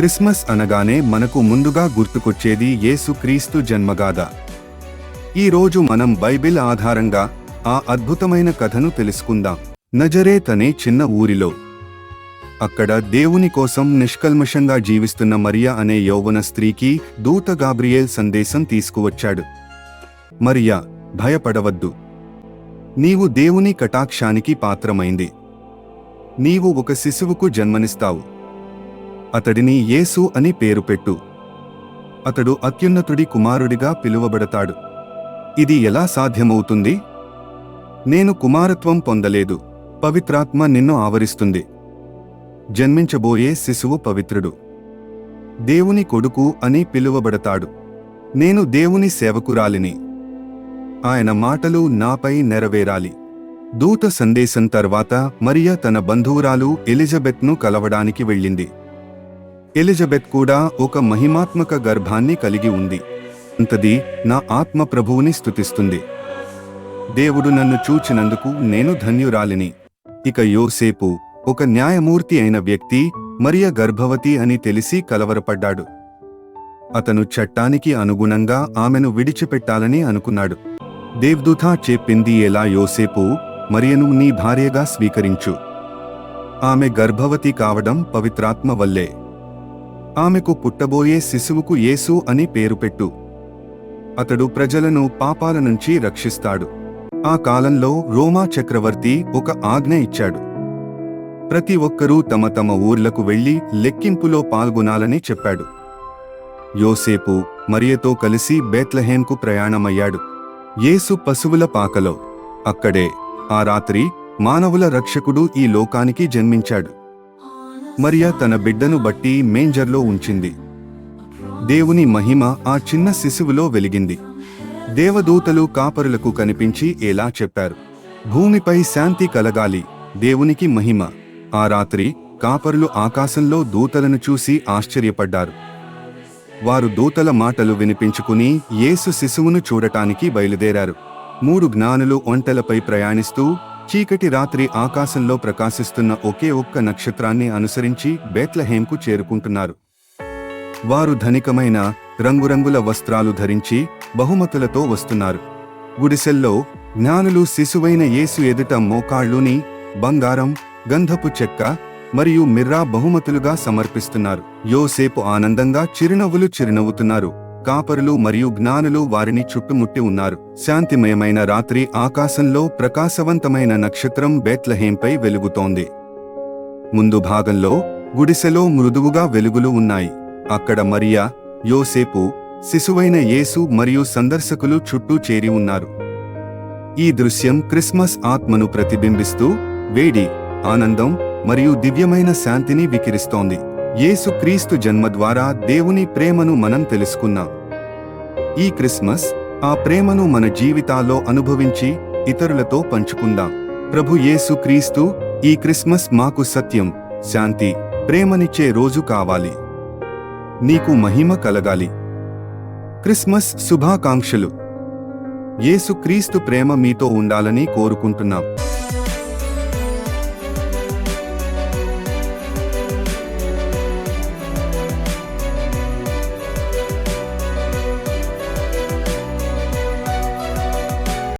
Christmas అనగానే మనకు ముందుగా గుర్తుకొచ్చేది యేసుక్రీస్తు జన్మగాథ. ఈ రోజు మనం బైబిల్ ఆధారంగా ఆ అద్భుతమైన కథను తెలుసుకుందాం. నజరేత్ అనే చిన్న ఊరిలో. అక్కడ దేవుని కోసం నిష్కల్మషంగా జీవిస్తున్న మరియా అనే యౌవన స్త్రీకి దూత గాబ్రియేల్ సందేశం తీసుకువచ్చాడు. మరియా భయపడవద్దు. నీవు దేవుని కటాక్షానికి పాత్రమైంది. నీవు ఒక శిశువుకు జన్మనిస్తావు. అతడిని యేసు అని పేరు పెట్టు. అతడు అత్యున్నతుడి కుమారుడిగా పిలువబడతాడు. ఇది ఎలా సాధ్యమవుతుంది? నేను కుమారత్వం పొందలేదు. పవిత్రాత్మ నిన్ను ఆవరిస్తుంది. జన్మించబోయే శిశువు పవిత్రుడు. దేవుని కొడుకు అని పిలువబడతాడు. నేను దేవుని సేవకురాలిని. ఆయన మాటలు నాపై నెరవేరాలి. దూత సందేశం తర్వాత మరియా తన బంధువురాలు ఎలిజబెత్ను కలవడానికి వెళ్ళింది. ఎలిజబెత్ కూడా ఒక మహిమాత్మక గర్భాన్ని కలిగి ఉంది. అంతది నా ఆత్మ ప్రభువుని స్థుతిస్తుంది దేవుడు నన్ను చూచినందుకు నేను ధన్యురాలిని. ఇక యోసేపు ఒక న్యాయమూర్తి అయిన వ్యక్తి మరియ గర్భవతి అని తెలిసి కలవరపడ్డాడు. అతను చట్టానికి అనుగుణంగా ఆమెను విడిచిపెట్టాలని అనుకున్నాడు. దేవ్దూత చెప్పింది ఎలా యోసేపు మరియను నీ భార్యగా స్వీకరించు. ఆమె గర్భవతి కావడం పవిత్రాత్మ వల్లే. ఆమెకు పుట్టబోయే శిశువుకు యేసు అని పేరు పెట్టు. అతడు ప్రజలను పాపాల నుంచి రక్షిస్తాడు. ఆ కాలంలో రోమా చక్రవర్తి ఒక ఆజ్ఞ ఇచ్చాడు. ప్రతి ఒక్కరూ తమ తమ ఊర్లకు వెళ్ళి లెక్కింపులో పాల్గొనాలని చెప్పాడు. యోసేపు మరియతో కలిసి బేత్లహేంకు ప్రయాణమయ్యాడు. యేసు పశువుల పాకలో. అక్కడే ఆ రాత్రి మానవుల రక్షకుడు ఈ లోకానికి జన్మించాడు. మరియ తన బిడ్డను బట్టి మేంజర్లో ఉంచింది. దేవుని మహిమ ఆ చిన్న శిశువులో వెలిగింది. దేవదూతలు కాపరులకు కనిపించి ఎలా చెప్పారు. భూమిపై శాంతి కలగాలి దేవునికి మహిమ. ఆ రాత్రి కాపరులు ఆకాశంలో దూతలను చూసి ఆశ్చర్యపడ్డారు. వారు దూతల మాటలు వినిపించుకుని యేసు శిశువును చూడటానికి బయలుదేరారు. మూడు జ్ఞానులు ఒంటెలపై ప్రయాణిస్తూ చీకటి రాత్రి ఆకాశంలో ప్రకాశిస్తున్న ఒకే ఒక్క నక్షత్రాన్ని అనుసరించి బేత్లహేంకు చేరుకుంటున్నారు. వారు ధనికమైన రంగురంగుల వస్త్రాలు ధరించి బహుమతులతో వస్తున్నారు. గుడిసెల్లో జ్ఞానులు శిశువైన యేసు ఎదుట మోకాళ్ళుని బంగారం గంధపు చెక్క మరియు మిర్రా బహుమతులుగా సమర్పిస్తున్నారు. యోసేపు ఆనందంగా చిరునవ్వులు చిరునవ్వుతున్నారు. కాపరులు మరియు జ్ఞానులు వారిని చుట్టుముట్టి ఉన్నారు. శాంతిమయమైన రాత్రి ఆకాశంలో ప్రకాశవంతమైన నక్షత్రం బెత్లహేంపై వెలుగుతోంది. ముందు భాగంలో గుడిసెలో మృదువుగా వెలుగులు ఉన్నాయి. అక్కడ మరియా యోసేపు శిశువైన యేసు మరియు సందర్శకులు చుట్టూ చేరి ఉన్నారు. ఈ దృశ్యం క్రిస్మస్ ఆత్మను ప్రతిబింబిస్తూ వేడి ఆనందం మరియు దివ్యమైన శాంతిని వికిరిస్తోంది. యేసు క్రీస్తు జన్మ ద్వారా దేవుని ప్రేమను మనం తెలుసుకున్నాం. ఈ క్రిస్మస్ ఆ ప్రేమను మన జీవితాల్లో అనుభవించి ఇతరులతో పంచుకుందాం. ప్రభు యేసుక్రీస్తు ఈ క్రిస్మస్ మాకు సత్యం శాంతి ప్రేమనిచ్చే రోజు కావాలి. నీకు మహిమ కలగాలి. క్రిస్మస్ శుభాకాంక్షలు. యేసుక్రీస్తు ప్రేమ మీతో ఉండాలని కోరుకుంటున్నాం.